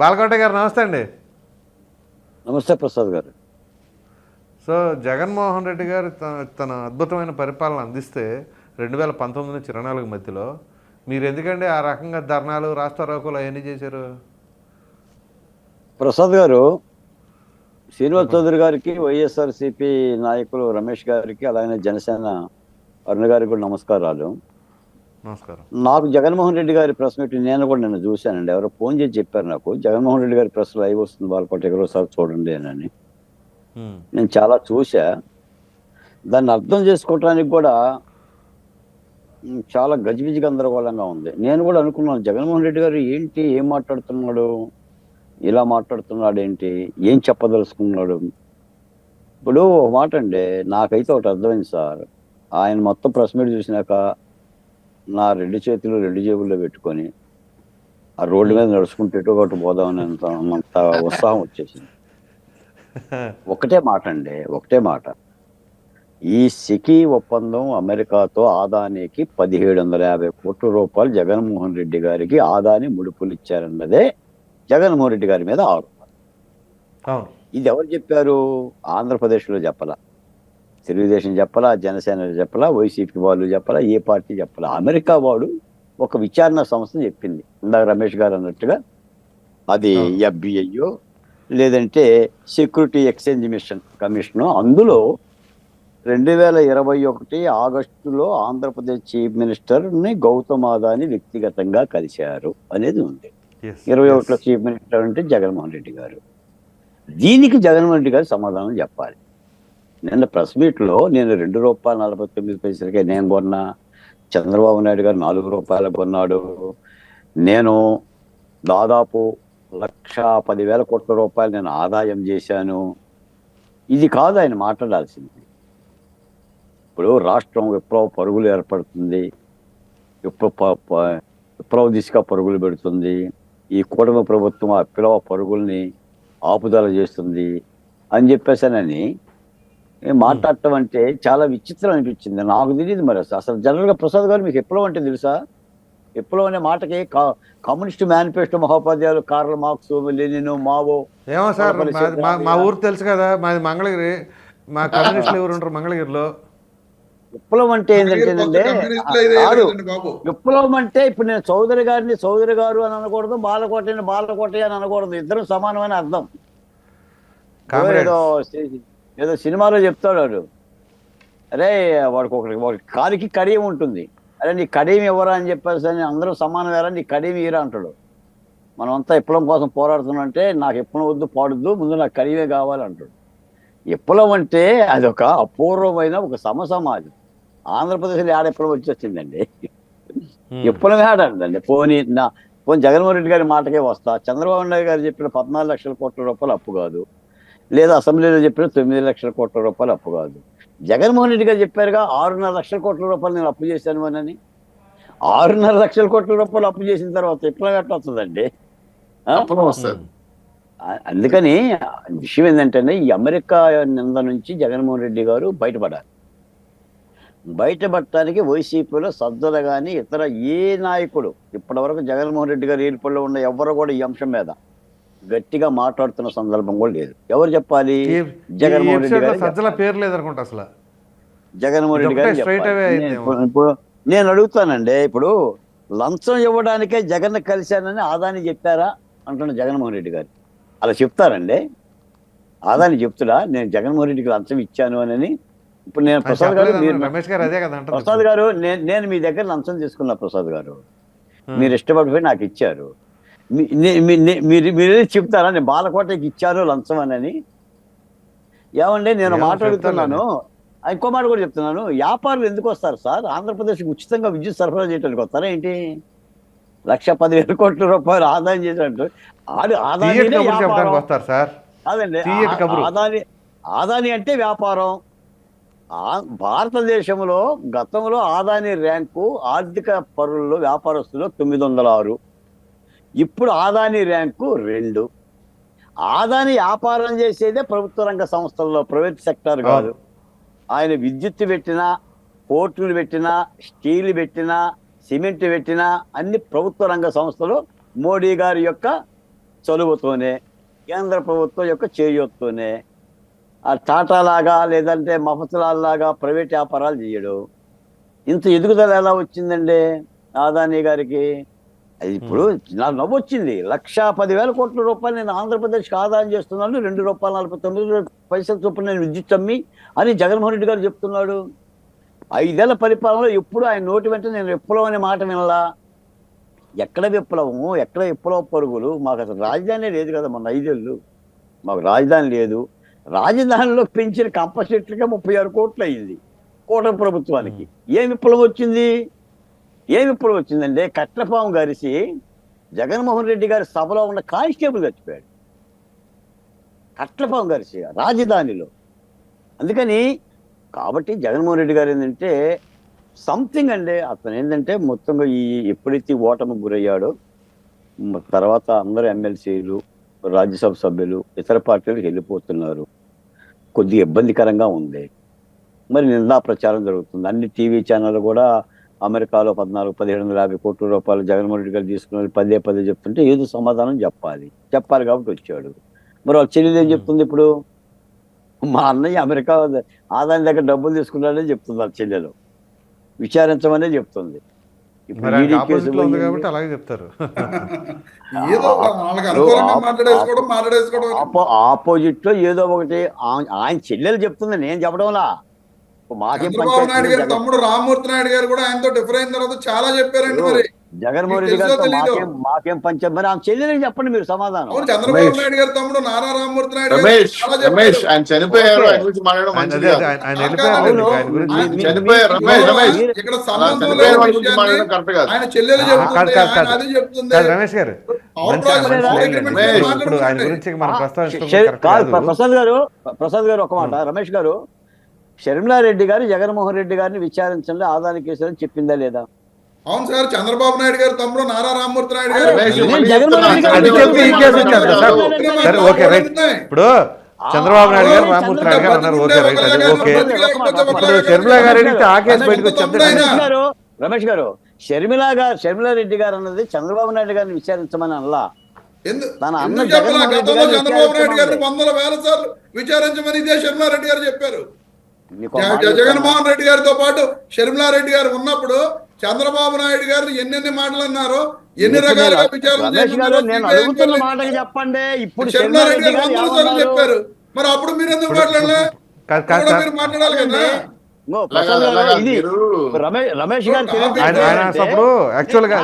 బాలకోట గారు నమస్తే అండి. నమస్తే ప్రసాద్ గారు. సో జగన్మోహన్ రెడ్డి గారు తన తన అద్భుతమైన పరిపాలన అందిస్తే రెండు వేల పంతొమ్మిది నుంచి ఇరవై నాలుగు మధ్యలో మీరు ఎందుకండి ఆ రకంగా ధర్నాలు రాష్ట్ర రోకులు అవన్నీ చేశారు? ప్రసాద్ గారు శ్రీనివాస్ చౌదరి గారికి వైఎస్ఆర్సిపి నాయకులు రమేష్ గారికి అలాగే జనసేన అరుణ్ గారికి కూడా నమస్కారాలు. నమస్కారం. నాకు జగన్మోహన్ రెడ్డి గారి ప్రెస్ మీట్ నేను కూడా నిన్న చూశానండి. ఎవరో ఫోన్ చేసి చెప్పారు నాకు. జగన్మోహన్ రెడ్డి గారి ప్రెస్ లైవ్ వస్తుంది బాలకోట ఒకసారి చూడండి అని నేను చాలా చూసా దాన్ని అర్థం చేసుకోవటానికి కూడా చాలా గజిబిజి గందరగోళంగా ఉంది. నేను కూడా అనుకున్నాను జగన్మోహన్ రెడ్డి గారు ఏంటి ఏం మాట్లాడుతున్నాడు ఇలా మాట్లాడుతున్నాడు ఏంటి ఏం చెప్పదలుచుకున్నాడు? ఇప్పుడు ఒక మాట అండి నాకైతే ఒకటి అర్థమైంది సార్. ఆయన మొత్తం ప్రెస్ మీట్ చూసినాక నా రెండు చేతులు రెండు జేబుల్లో పెట్టుకొని ఆ రోడ్డు మీద నడుచుకుంటూ ఎటు ఒకటి పోదామని అంత అంత ఉత్సాహం వచ్చేసింది. ఒకటే మాట అండి ఒకటే మాట. ఈ సికీ ఒప్పందం అమెరికాతో ఆదానికి పదిహేడు వందల యాభై కోట్ల రూపాయలు జగన్మోహన్ రెడ్డి గారికి ఆదాని ముడుపులు ఇచ్చారన్నదే జగన్మోహన్ రెడ్డి గారి మీద ఆరోపణ. ఇది ఎవరు చెప్పారు? ఆంధ్రప్రదేశ్లో చెప్పలా. తెలుగుదేశం చెప్పలా జనసేన చెప్పలా వైసీపీ వాళ్ళు చెప్పలా ఏ పార్టీ చెప్పలా? అమెరికా వాడు ఒక విచారణ సంస్థ చెప్పింది. ఇందాక రమేష్ గారు అన్నట్టుగా. అది. ఎఫ్బిఐయో లేదంటే సెక్యూరిటీ ఎక్స్చేంజ్ మిషన్ కమిషన్. అందులో రెండు వేల ఇరవై ఒకటి ఆగస్టులో ఆంధ్రప్రదేశ్ చీఫ్ మినిస్టర్ని గౌతమ్ అదాని వ్యక్తిగతంగా కలిశారు అనేది ఉంది. ఇరవై. ఒకటిలో చీఫ్ మినిస్టర్ అంటే జగన్మోహన్ రెడ్డి గారు. దీనికి జగన్మోహన్ రెడ్డి గారు సమాధానం చెప్పాలి. నిన్న ప్రెస్ మీట్లో నేను రెండు రూపాయల నలభై తొమ్మిది పైసలకే నేను కొన్నా చంద్రబాబు నాయుడు గారు నాలుగు రూపాయలకు కొన్నాడు. నేను దాదాపు లక్ష పదివేల కోట్ల రూపాయలు నేను ఆదాయం చేశాను. ఇది కాదు ఆయన మాట్లాడాల్సింది. ఇప్పుడు రాష్ట్రం విప్లవ పరుగులు ఏర్పడుతుంది. విప్లవ ప- ప- విప్లవ దిశగా పరుగులు పెడుతుంది. ఈ కూటమి ప్రభుత్వం ఆ విప్లవ పరుగుల్ని ఆపుదల చేస్తుంది అని చెప్పేసానని మాట్లాడటం అంటే చాలా విచిత్రం అనిపించింది. నాకు తెలియదు మరి అసలు. జనరల్గా ప్రసాద్ గారు మీకు విప్లవం అంటే తెలుసా? విప్లవం అనే మాటకి కమ్యూనిస్ట్ మేనిఫెస్టో మహోపాధ్యాయులు కార్ల మార్క్స్ లెనిన్ మావో ఏమో సార్ మా- ఊరు తెలుసు కదా మాది మంగళగిరి. మా కమ్యూనిస్టులు ఎవరు ఉంటారు మంగళగిరిలో? విప్లవం అంటే బాబు? విప్లవం అంటే ఇప్పుడు నేను చౌదరి గారిని చౌదరి గారు అని అనకూడదు బాలకోటని బాలకోట అని అనకూడదు. ఇద్దరు సమానమైన అర్థం. ఏదో సినిమాలో చెప్తాడు వాడు. అరే వాడికి ఒకటి వాడి కాలికి కడియం ఉంటుంది. అరే నీ కడియం ఇవ్వరా అని చెప్పేసి అని అందరూ సమానం వేరా నీ కడియం ఇరా అంటాడు. మనం అంతా విప్లవం కోసం పోరాడుతున్నాం అంటే నాకు విప్లవం వద్దు పాడొద్దు ముందు నాకు కడియమే కావాలి అంటాడు. విప్లవం అంటే అదొక అపూర్వమైన ఒక సమ సమాజం ఆంధ్రప్రదేశ్లో ఆడ విప్లవం వచ్చేసిందండి. విప్లవం ఆడండి పోనీ నా పోనీ జగన్మోహన్ రెడ్డి గారి మాటకే వస్తా. చంద్రబాబు నాయుడు గారు చెప్పిన పద్నాలుగు లక్షల కోట్ల రూపాయలు అప్పు కాదు. లేదా అసెంబ్లీలో చెప్పిన తొమ్మిది లక్షల కోట్ల రూపాయలు అప్పు కాదు. జగన్మోహన్ రెడ్డి గారు చెప్పారుగా ఆరున్నర లక్షల కోట్ల రూపాయలు నేను అప్పు చేశాను అని ఆరున్నర లక్షల కోట్ల రూపాయలు అప్పు చేసిన తర్వాత ఎట్లా ఆ- అందుకని విషయం ఏంటంటే ఈ అమెరికా నింద నుంచి జగన్మోహన్ రెడ్డి గారు బయటపడాలి. బయటపడటానికి వైసీపీలో సజ్జలు కానీ ఇతర ఏ నాయకుడు ఇప్పటివరకు జగన్మోహన్ రెడ్డి గారు ఏర్పడిలో ఉన్న ఎవరు కూడా ఈ అంశం మీద గట్టిగా మాట్లాడుతున్న సందర్భం కూడా లేదు. ఎవరు చెప్పాలి? జగన్మోహన్ రెడ్డి గారు సజ్జల పేరు లేదనుకుంటా అసలు. జగన్మోహన్ రెడ్డి గారు ఇదొకటే straight away చెప్పాలి. అయిందేమో. నేను ఇప్పుడు నేను అడుగుతానండి ఇప్పుడు లంచం ఇవ్వడానికే జగన్ కలిశానని ఆదాని చెప్పారా? అంటున్న జగన్మోహన్ రెడ్డి గారు. అలా చెప్తారండి. ఆదాని చెప్తుడా? నేను జగన్మోహన్ రెడ్డికి లంచం ఇచ్చాను అని ఇప్పుడు నేను ప్రసాద్ గారు చెప్పలేదు మీరు అన్నారు. రమేష్ గారు అదే కదా అంటారు ప్రసాద్ గారు నేను నేను మీ దగ్గర లంచం తీసుకున్నా ప్రసాద్ గారు. మీరు ఇష్టపడిపోయి నాకు ఇచ్చారు. మీరు మీరే చెప్తారా? నేను బాలకోటకి ఇచ్చాను లంచం అని. ఏమండి? నేను మాట్లాడుతున్నాను. ఇంకో మాట కూడా చెప్తున్నాను. వ్యాపారులు ఎందుకు వస్తారు సార్? ఆంధ్రప్రదేశ్కి ఉచితంగా విద్యుత్ సరఫరా చేయడానికి వస్తారా ఏంటి? లక్ష పదివేల కోట్ల రూపాయలు ఆదాయం చేసినట్టు. ఆడు ఆదాయం వస్తారు సార్. కబురు. ఆదాని ఆదాని అంటే వ్యాపారం. భారతదేశంలో గతంలో ఆదాని ర్యాంకు ఆర్థిక పరుల్లో వ్యాపారస్తులు తొమ్మిది వందల ఆరు. ఇప్పుడు ఆదాని ర్యాంకు రెండు. ఆదాని వ్యాపారం చేసేదే ప్రభుత్వ రంగ సంస్థల్లో ప్రైవేట్ సెక్టర్ కాదు. ఆయన విద్యుత్ పెట్టినా పోర్టులు పెట్టినా స్టీల్ పెట్టినా సిమెంట్ పెట్టినా అన్ని ప్రభుత్వ రంగ సంస్థలు మోడీ గారి యొక్క చలువతోనే కేంద్ర ప్రభుత్వం యొక్క చేయూతతోనే ఆ టాటా లాగా లేదంటే మఫతలాల్ లాగా ప్రైవేట్ వ్యాపారాలు చేయడు. ఇంత ఎదుగుదల ఎలా వచ్చిందండి ఆదాని గారికి? అది ఇప్పుడు నాకు నవ్వు వచ్చింది లక్ష పదివేల కోట్ల రూపాయలు నేను ఆంధ్రప్రదేశ్కి ఆదాయం చేస్తున్నాను. రెండు రూపాయల నలభై తొమ్మిది పైసల చొప్పున నేను విద్యుత్ అమ్మి అని జగన్మోహన్ రెడ్డి గారు చెప్తున్నాడు. ఐదేళ్ళ పరిపాలనలో ఎప్పుడు ఆయన నోటి వెంట నేను విప్లవం అనే మాట వినలా. ఎక్కడ విప్లవము ఎక్కడ విప్లవ పరుగులు? మాకు అసలు రాజధాని లేదు కదా మొన్న ఐదేళ్ళు. మాకు రాజధాని లేదు. రాజధానిలో పెంచిన కంపల్సరీగా ముప్పై ఆరు కోట్లు అయింది. కూటమి ప్రభుత్వానికి. ఏం విప్లవం వచ్చింది? ఏమి విప్లవం వచ్చిందంటే కట్లపాము గరిసి జగన్మోహన్ రెడ్డి గారి సభలో ఉన్న కానిస్టేబుల్ చచ్చిపోయాడు. కట్లపాము గరిసి రాజధానిలో. అందుకని కాబట్టి జగన్మోహన్ రెడ్డి గారు ఏంటంటే సంథింగ్ అండి. అతను ఏంటంటే మొత్తంగా ఈ ఎప్పుడైతే ఓటమి గురయ్యాడో తర్వాత అందరు ఎమ్మెల్సీలు రాజ్యసభ సభ్యులు ఇతర పార్టీలకు వెళ్ళిపోతున్నారు. కొద్దిగా ఇబ్బందికరంగా ఉంది. మరి నిందా ప్రచారం జరుగుతుంది. అన్ని టీవీ ఛానళ్ళు కూడా అమెరికాలో పద్నాలుగు పదిహేడు వందల యాభై కోట్ల రూపాయలు జగన్మోహన్ రెడ్డి గారు తీసుకుని పదే పదే చెప్తుంటే ఏదో సమాధానం చెప్పాలి. చెప్పాలి కాబట్టి వచ్చాడు. మరి వాళ్ళ చెల్లెలు ఏం చెప్తుంది ఇప్పుడు? మా అన్నయ్య అమెరికా ఆదాయం దగ్గర డబ్బులు తీసుకున్నాడని చెప్తుంది వాళ్ళ చెల్లెలు. విచారించమనే చెప్తుంది. ఆపోజిట్లో ఉంది పోయింది. కాబట్టి అలాగే చెప్తారు. ఏదో ఆపోజిట్లో ఒకటి ఆయన చెల్లెలు చెప్తుంది నేను చెప్పడంలా. చంద్రబాబు నాయుడు గారి తమ్ముడు రామ్మూర్తి నాయుడు గారు కూడా ఆయనతో డిఫర్ అయిన తర్వాత చాలా చెప్పారండి మరి. జగన్మోహన్ రెడ్డి తెలీదో? మాకేం మాకేం పంచాం మరి ఆమె చెల్లెలకి చెప్పండి మీరు సమాధానం. చంద్రబాబు. నాయుడు గారి తమ్ముడు నారా రామ్మూర్తి నాయుడు గారు రమేష్. ఆయన చనిపోయారు. ఆయన గురించి మాట్లాడడం మంచిది చనిపోయారు రమేష్ ఇక్కడ సంబంధం కరెక్ట్ కాదు. ఆయన చెల్లెలు చెప్తుంది రమేష్ గారు ప్రసాద్ గారు ప్రసాద్ గారు ఒక మాట రమేష్ గారు షర్మిలారెడ్డి గారు జగన్మోహన్ రెడ్డి గారిని విచారించండి ఆదాని కేసు అని చెప్పిందా లేదా అవును సార్ చంద్రబాబు నాయుడు గారి తమ్ముడు నారా రామ్మూర్తి నాయుడు గారు రెడ్డి ఇప్పుడు చంద్రబాబు నాయుడు గారు రామ్మూర్తి నాయుడు గారు అన్నారు ఓకే రైట్ అది ఓకే ఇప్పుడు షర్మిలా గారు అడిగితే ఆ కేసు బయటకు వచ్చేది రమేష్ గారు గారు షర్మిలా గారు షర్మిలా రెడ్డి గారు అన్నది చంద్రబాబు నాయుడు గారిని విచారించమని అనలా ఎందు- తన అన్న రెడ్డి చంద్రబాబు నాయుడు గారిని విచారించమని. వందల వేల సార్లు విచారించమని ఇదే షర్మిలారెడ్డి గారు చెప్పారు జగన్మోహన్ రెడ్డి గారితో పాటు షర్మిలారెడ్డి గారు ఉన్నప్పుడు చంద్రబాబు నాయుడు గారు ఎన్నెన్ని మాటలు అన్నారో? ఎన్ని రకాలుగా విచారణ చెప్పండి. ఇప్పుడు షర్మిలారెడ్డి గారు వందల సార్లు? చెప్పారు. మరి అప్పుడు మీరు ఎందుకు మాట్లాడలే? కాదు. మీరు మాట్లాడాలి రమేష్ గారు అప్పుడు యాక్చువల్గా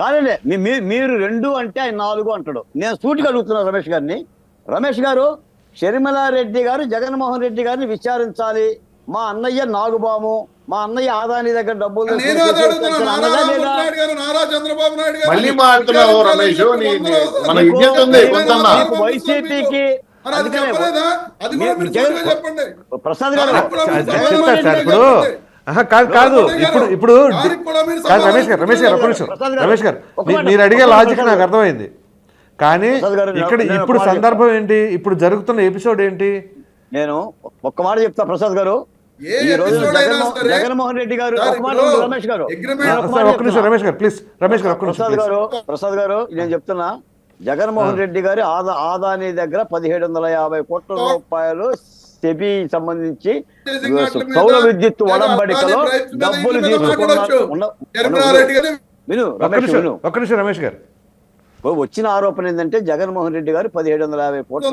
కాదండి మీరు రెండు అంటే ఆయన నాలుగు అంటాడు. నేను సూటిగా అడుగుతున్నా రమేష్ గారిని. రమేష్ గారు షర్మిలారెడ్డి గారు జగన్మోహన్ రెడ్డి గారిని విచారించాలి. మా అన్నయ్య నాగుబాము మా అన్నయ్య ఆదాని దగ్గర డబ్బులు వైసీపీకి ప్రసాద్ గారు. ఇప్పుడు కాదు కాదు ఇప్పుడు ఇప్పుడు రమేష్ గారు రమేష్ గారు రమేష్ గారు మీరు అడిగే లాజిక్ నాకు అర్థమైంది. కానీ ఇక్కడ ఇప్పుడు సందర్భం ఏంటి? ఇప్పుడు జరుగుతున్న ఎపిసోడ్ ఏంటి? నేను ఒక్క మాట చెప్తా ప్రసాద్ గారు. ఈ రోజు జగన్మోహన్ రెడ్డి గారు రమేష్ గారు. రమేష్ గారు ప్లీజ్ రమేష్ గారు ఒక్క నిమిషం ప్రసాద్. గారు ప్రసాద్ గారు నేను చెప్తున్నా. జగన్మోహన్ రెడ్డి గారి ఆదా ఆదాని దగ్గర పదిహేడు వందల యాభై కోట్ల రూపాయలు సెబి సంబంధించి సౌర విద్యుత్ వడంబడికలో డబ్బులు గారు విను ఒక్క రమేష్ నిమిషం విను. ఒక్క నిమిషం రమేష్ గారు. వచ్చిన ఆరోపణ ఏంటంటే జగన్మోహన్ రెడ్డి గారు పదిహేడు వందల యాభై కోట్ల.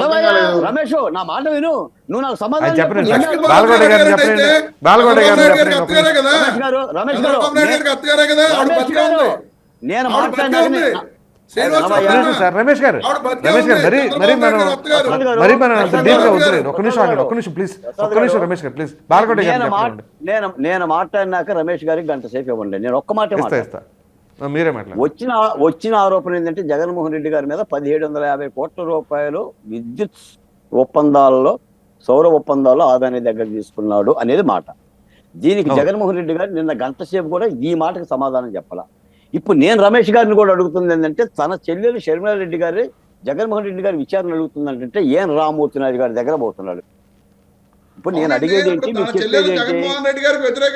రూపాయలు రమేష్ నా మాట విను. నువ్వు నాకు సమాధానం రమేష్ గారు రమేష్ గారు నేను ఆవిడ బతికే మాట్లాడినాక ఉంది నే- శ్రీనివాస్ రమయ్య. ఒక్క నిమిషం సార్ రమేష్ గారు. ఆవిడ బతికే రమేష్ గారు ఉంది. మరి చంద్రబాబు మరి మనం నాయుడు గారు ప్రసాద్ గారు, మరి మనం అంత ప్రసాద్ డీప్గా గారు, వద్దులేదు ఒక్క నిమిషం ఆగండి ప్రసాద్ ఒక్క నిమిషం ప్లీజ్. ప్రసాద్ ఒక్క నిమిషం గారు. రమేష్ గారు ప్లీజ్. బాలగొండ గారిని నేను మాట్లాడినాక రమేష్ గారికి గంట సేపు ఇవ్వండి. నేను ఒక్క మాట ఇస్తా మీరే వచ్చిన వచ్చిన ఆరోపణ ఏంటంటే జగన్మోహన్ రెడ్డి గారి మీద పదిహేడు వందల యాభై కోట్ల రూపాయలు విద్యుత్ ఒప్పందాల్లో సౌర ఒప్పందాల్లో ఆదాని దగ్గర తీసుకున్నాడు అనేది మాట. దీనికి. జగన్మోహన్ రెడ్డి గారు నిన్న గంట సేపు కూడా ఈ మాటకి సమాధానం చెప్పాల. ఇప్పుడు నేను రమేష్ గారిని కూడా అడుగుతుంది ఏంటంటే తన చెల్లెలు షర్మిలా రెడ్డి గారి జగన్మోహన్ రెడ్డి గారి విచారణ అడుగుతుందంటే ఏం రామూర్తి నాయుడు గారి దగ్గర పోతున్నాడు. ఇప్పుడు నేను అడిగేది ఏంటి మీరు చెప్పేది ఏంటి? నేను-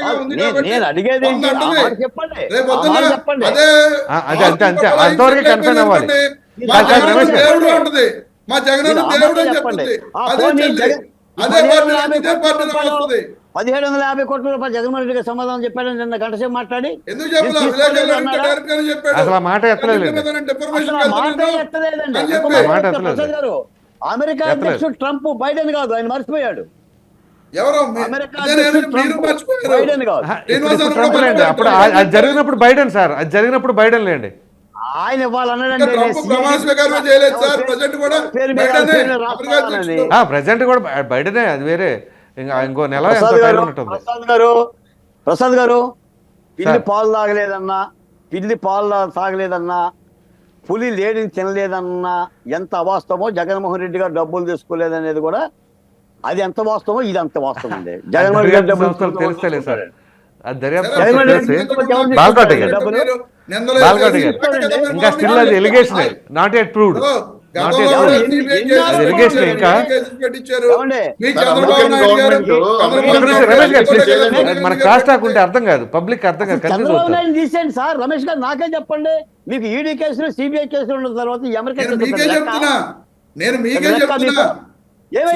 కాబట్టి నేను అడిగేది ఏంటి? చెప్పండి. చెప్పండి. అదే ఆ, అదే అంతే అంతే. అంతవరకు కన్ఫర్మ్ అవ్వాలి. మా జగన్. దేవుడు అని. చెప్తుంది. అదే పార్టీ వస్తుంది. పదిహేడు వందల యాభై కోట్ల రూపాయలు జగన్మోహన్ రెడ్డి గారు సమాధానం చెప్పాడని నిన్న గంట సేపు మాట్లాడి చెప్పాడు. అసలు మాట. ఎత్తలేదండి. అమెరికా. అధ్యక్షుడు ట్రంప్ బైడెన్ కాదు ఆయన మర్చిపోయాడు. అప్పుడు ఆ- అది జరిగినప్పుడు బైడెన్ సార్. అది జరిగినప్పుడు బైడెన్ లేండి. ఆయన ఇవ్వాలన్నాడండి ప్రజెంట్ కూడా బైడెనే అది వేరే. ఇంకా ఇంకో నెల ఎంతో ప్రసాద్ గారు ప్రసాద్ గారు ప్రసాద్ గారు పిల్లి. పాలు తాగలేదన్నా పిల్లి పాలు తాగలేదన్నా పులి లేడిని తినలేదన్నా ఎంత అవాస్తవమో జగన్మోహన్ రెడ్డి గారు డబ్బులు తీసుకోలేదనేది కూడా అది ఎంత వాస్తవమో ఇది అంత వాస్తవం అండి. జగన్మోహన్ రెడ్డి డబ్బులు సంస్థలు తెలుస్తలే సార్. ఇంకా స్టిల్ అది ఎలిగేషన్ నాట్ ఎట్ ప్రూవ్డ్ మన క్రాస్ టాక్ ఉంటే అర్థం కాదు. పబ్లిక్ అర్థం కాదు. చంద్రబాబు నాయుడు తీసేయండి సార్ రమేష్ గారు నాకే చెప్పండి. మీకు ఈడీ కేసులు సిబిఐ కేసులు ఉన్న తర్వాత లెక్క. చెప్తున్నా. నేను మీకే చెప్తున్నా.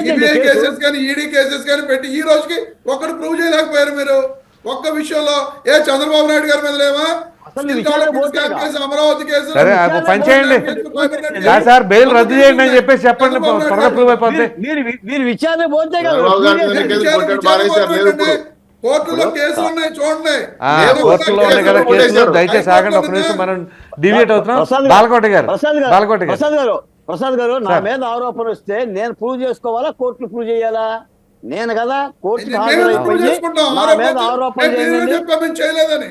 సిబిఐ? కేసెస్ కానీ ఈడీ కేసెస్ కానీ పెట్టి ఈ రోజుకి ఒక్కడు ప్రూవ్ చేయలేకపోయారు మీరు. ఒక్క విషయంలో ఏ చంద్రబాబు నాయుడు గారి మీద లేవా? సరే ఆ పని చేయండి. సార్ బెయిల్ రద్దు చేయండి అని చెప్పేసి చెప్పండి త్వరగా ప్రూవ్ అయిపోద్ది. మీరు విచారణ పోతే. కోర్టులో కేసులు ఉన్నాయి చూడండి. కోర్టులో ఉన్నాయి కదా కేసులు. దయచేసి ఆగండి ఒక నిమిషం మనం డివియేట్ అవుతున్నాం. ప్రసాద్ గారు, బాలకోట గారు ప్రసాద్ గారు బాలకోట గారు. ప్రసాద్ గారు ప్రసాద్ గారు నా. మీద ఆరోపణ వస్తే నేను ప్రూవ్ చేసుకోవాలా కోర్టులు ప్రూవ్ చేయాలా? నేను కదా కోర్టుకి హాజరైపోయి నా మీద ఆరోపణ చేయండి.